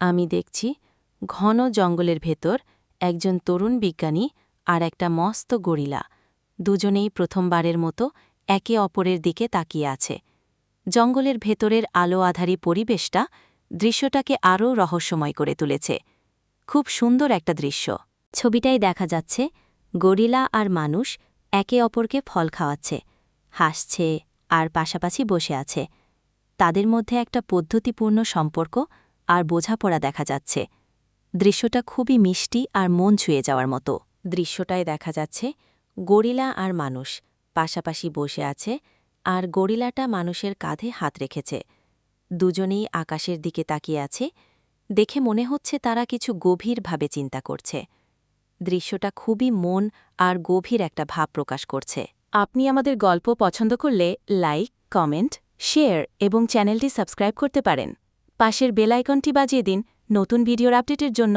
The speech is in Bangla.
আমি দেখছি ঘন জঙ্গলের ভেতর একজন তরুণ বিজ্ঞানী আর একটা মস্ত গরিলা। দুজনেই প্রথমবারের মতো একে অপরের দিকে তাকিয়ে আছে। জঙ্গলের ভেতরের আলো আধারী পরিবেশটা দৃশ্যটাকে আরও রহস্যময় করে তুলেছে। খুব সুন্দর একটা দৃশ্য। ছবিটাই দেখা যাচ্ছে গরিলা আর মানুষ একে অপরকে ফল খাওয়াচ্ছে, হাসছে আর পাশাপাশি বসে আছে। তাদের মধ্যে একটা পদ্ধতিপূর্ণ সম্পর্ক আর বোঝাপড়া দেখা যাচ্ছে। দৃশ্যটা খুবই মিষ্টি আর মন ছুঁয়ে যাওয়ার মতো। দৃশ্যটায় দেখা যাচ্ছে গরিলা আর মানুষ। পাশাপাশি বসে আছে আর গরিলাটা মানুষের কাঁধে হাত রেখেছে। দুজনেই আকাশের দিকে তাকিয়ে আছে। দেখে মনে হচ্ছে তারা কিছু গভীরভাবে চিন্তা করছে। দৃশ্যটা খুবই মন আর গভীর একটা ভাব প্রকাশ করছে। আপনি আমাদের গল্প পছন্দ করলে লাইক, কমেন্ট, শেয়ার এবং চ্যানেলটি সাবস্ক্রাইব করতে পারেন। পাশের বেলাইকনটি বাজিয়ে দিন নতুন ভিডিওর আপডেটের জন্য।